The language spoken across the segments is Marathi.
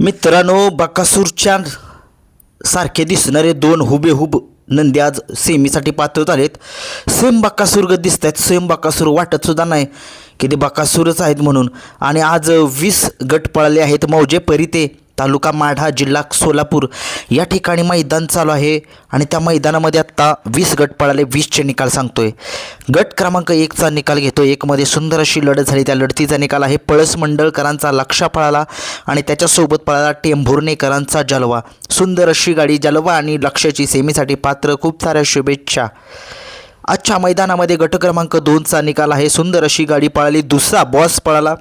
मित्रांनो बकासूरच्या सारखे दिसणारे दोन हुबेहूब नंदी आज सेमीसाठी पात्र झालेत सेम बकासूर दिसत आहेत सेम बकासूर वाटत सुद्धा नाही की ते बकासूरच आहेत म्हणून. आणि आज वीस गट पळाले आहेत मौजे परिते. तालुका माढा जिल्हा सोलापूर. या ठिकाणी मैदान चालू आहे आणि त्या मैदानामध्ये आत्ता वीस गट पळाले वीसचे निकाल सांगतो आहे गट क्रमांक एकचा निकाल घेतो एकमध्ये सुंदर अशी लढत झाली. त्या लढतीचा निकाल आहे पळस मंडळकरांचा लक्षा पळाला आणि त्याच्यासोबत पळाला टेंभुर्णेकरांचा जलवा. सुंदर अशी गाडी जलवा आणि लक्षाची सेमीसाठी पात्र. खूप साऱ्या शुभेच्छा. आजच्या मैदानामध्ये गट क्रमांक दोनचा निकाल आहे. सुंदर अशी गाडी पळाली. दुसरा बॉस पळाला.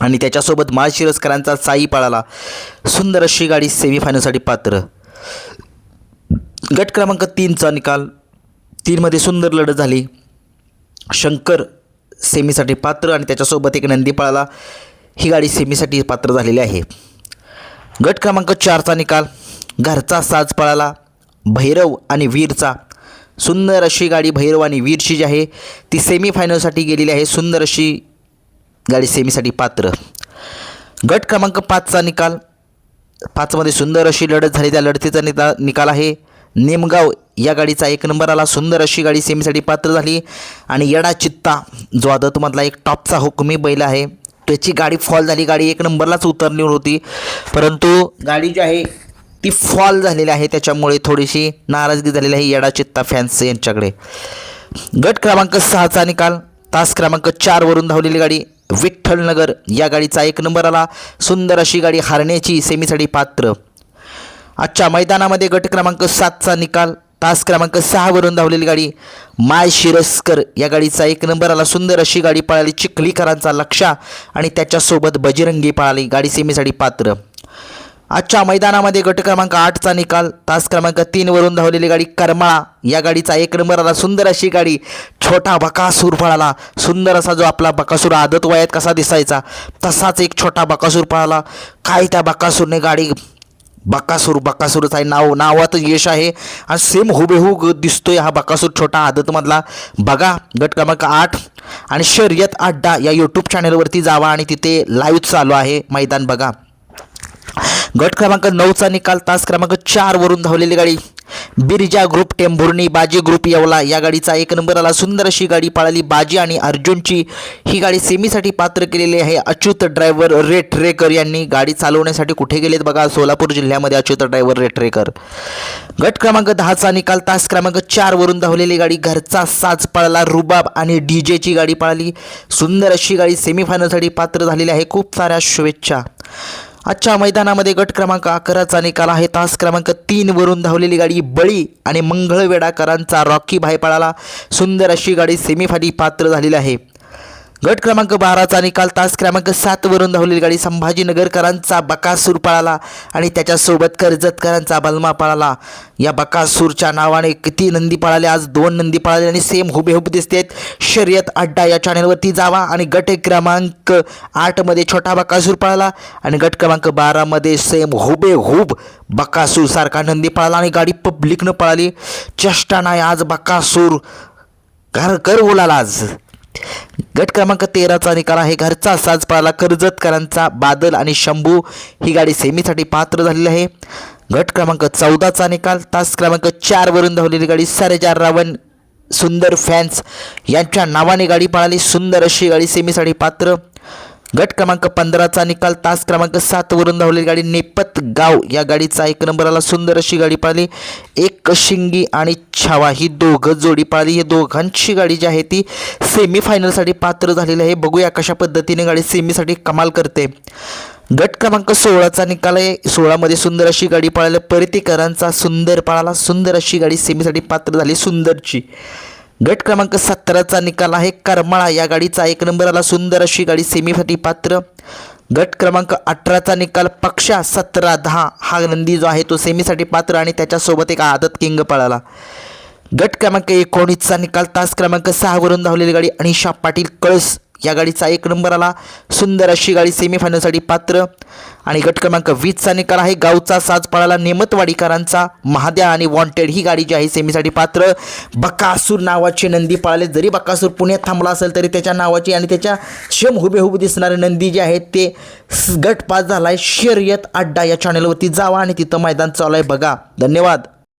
आणि त्याच्यासोबत माळशिरसकरांचा साई पळाला. सुंदर अशी गाडी सेमीफायनलसाठी पात्र. गट क्रमांक तीनचा निकाल. तीनमध्ये सुंदर लढत झाली. शंकर सेमीसाठी पात्र आणि त्याच्यासोबत एक नंदी पळाला. ही गाडी सेमीसाठी पात्र झालेली आहे. गट क्रमांक चारचा निकाल. घरचा साज पळाला. भैरव आणि वीरचा. सुंदर अशी गाडी भैरव आणि वीरची जी आहे ती सेमीफायनलसाठी गेलेली आहे. सुंदर अशी गाडी सेमीसाठी पात्र. गट क्रमांक पाचचा निकाल. पाचमध्ये सुंदर अशी लढत झाली. त्या लढतीचा निता निकाल आहे. नेमगाव या गाडीचा एक नंबर आला. सुंदर अशी गाडी सेमीसाठी पात्र झाली. आणि येडा चित्ता जो आदतमधला एक टॉपचा हुकमी बैल आहे त्याची गाडी फॉल झाली. गाडी एक नंबरलाच उतरली होती. परंतु गाडी जी आहे ती फॉल झालेली आहे. त्याच्यामुळे थोडीशी नाराजगी झालेली आहे येडा चित्ता फॅन्स यांच्याकडे. गट क्रमांक सहाचा निकाल. तास क्रमांक चारवरून धावलेली गाडी. विठ्ठलनगर या गाडीचा एक नंबर आला. सुंदर अशी गाडी हारण्याची सेमीसाठी पात्र. आजच्या मैदानामध्ये गट क्रमांक सातचा निकाल तास क्रमांक सहावरून धावलेली गाडी माय शिरस्कर या गाडीचा एक नंबर आला. सुंदर अशी गाडी पळाली चिखलीकरांचा लक्षा आणि त्याच्यासोबत बजरंगी पळाली. गाडी सेमीसाठी पात्र. आजच्या मैदानामध्ये गट क्रमांक आठचा निकाल तास क्रमांक तीनवरून धावलेली गाडी करमाळा. या गाडीचा एक नंबर आला सुंदर अशी गाडी. छोटा बकासूर पळाला. सुंदर असा जो आपला बकासूर आदत वयात कसा दिसायचा तसाच एक छोटा बकासूर पळाला. काय त्या बकासूरने गाडी बकासूर बकासूरच आहे नाव नावात यश आहे. आणि सेम हुबेहू दिसतोय हा बकासूर छोटा आदतमधला. बघा गट क्रमांक आठ. आणि शर्यत अड्डा या यूट्यूब चॅनलवरती जावा आणि तिथे लाईव्ह चालू आहे. मैदान बघा. गट क्रमांक नऊचा निकाल तास क्रमांक चारवरून धावलेली गाडी. Birja group Tembhurni Baji group Yeola. या गाडीचा एक नंबर आला. सुंदर अशी गाडी पाळाली. बाजी आणि अर्जुनची ही गाडी सेमीसाठी पात्र केलेली आहे. अच्युत ड्रायव्हर रेटरेकर यांनी गाडी चालवण्यासाठी कुठे गेलेत बघा. सोलापूर जिल्ह्यामध्ये अच्युत ड्रायव्हर रेटरेकर गट क्रमांक दहाचा निकाल तास क्रमांक चारवरून धावलेली गाडी. घरचा साज पळाला. रुबाब आणि डी जेची गाडी पळाली. सुंदर अशी गाडी सेमीफायनलसाठी पात्र झालेली आहे. खूप साऱ्या शुभेच्छा. आजच्या मैदानामध्ये गट क्रमांक अकराचा निकाल आहे. तास क्रमांक तीनवरून धावलेली गाडी बळी आणि मंगळवेडाकरांचा रॉकी भायपाळाला. सुंदर अशी गाडी सेमीसाठी पात्र झालेली आहे. गट क्रमांक बाराचा निकाल तास क्रमांक सातवरून धावलेली गाडी संभाजीनगरकरांचा बकासूर पळाला आणि त्याच्यासोबत कर्जतकरांचा बलमा पळाला. या बकासूरच्या नावाने किती नंदी पळाले? आज दोन नंदी पळाले आणि सेम हुबेहूब दिसतेत शर्यत अड्डा या चॅनलवरती जावा आणि गट क्रमांक आठमध्ये छोटा बकासूर पळाला आणि गट क्रमांक बारामध्ये सेम हुबेहूब बकासूर सारखा नंदी पळाला आणि गाडी पब्लिकनं पळाली. चेष्टा नाही आज बकासूर. घर कर बोलाला आज. गट क्रमांक तेराचा निकाल आहे. घरचा साज पळाला. कर्जतकरांचा बादल आणि शंभू ही गाडी सेमीसाठी पात्र झालेली आहे. गट क्रमांक चौदाचा निकाल. तास क्रमांक चारवरून धावलेली गाडी सरजा रावण सुंदर फॅन्स यांच्या नावाने गाडी पळाली. सुंदर अशी गाडी सेमीसाठी पात्र. गट क्रमांक पंधराचा निकाल तास क्रमांक सातवरून धावलेली गाडी नेपत गाव. या गाडीचा एक नंबर आला सुंदर अशी गाडी पाळली. एक शिंगी आणि छावा ही दोघं जोडी पाळली. ही दोघांची गाडी जी आहे ती सेमीफायनलसाठी पात्र झालेली आहे. बघूया कशा पद्धतीने गाडी सेमीसाठी कमाल करते. गट क्रमांक सोळाचा निकाल आहे. सोळामध्ये सुंदर अशी गाडी पळाली. परितीकरांचा सुंदर पाळाला. सुंदर अशी गाडी सेमीसाठी पात्र झाली सुंदरची. गट क्रमांक सतराचा निकाल आहे. करमाळा या गाडीचा एक नंबर आला. सुंदर अशी गाडी सेमीसाठी पात्र. गट क्रमांक अठराचा निकाल पक्षा सतरा दहा. हा नंदी जो आहे तो सेमीसाठी पात्र आणि त्याच्यासोबत एक आदत किंग पळाला. गट क्रमांक एकोणीसचा निकाल. तास क्रमांक सहावरून धावलेली गाडी अनिशा पाटील कळस या गाडीचा एक नंबर आला. सुंदर अशी गाडी सेमीफायनलसाठी पात्र. आणि गट क्रमांक वीसचा निकाल आहे. गावचा साज पळाला नेमतवाडीकरांचा. महाद्या आणि वॉन्टेड ही गाडी जी आहे सेमीसाठी पात्र. बकासूर नावाची नंदी पळाले. जरी बकासूर पुण्यात थांबला असेल तरी त्याच्या नावाची आणि त्याच्या शेम हुबेहूब दिसणारे नंदी जे आहेत ते गट पास झाला आहे शर्यत अड्डा या चॅनलवरती जावा आणि तिथं मैदान चालू आहे. बघा. धन्यवाद.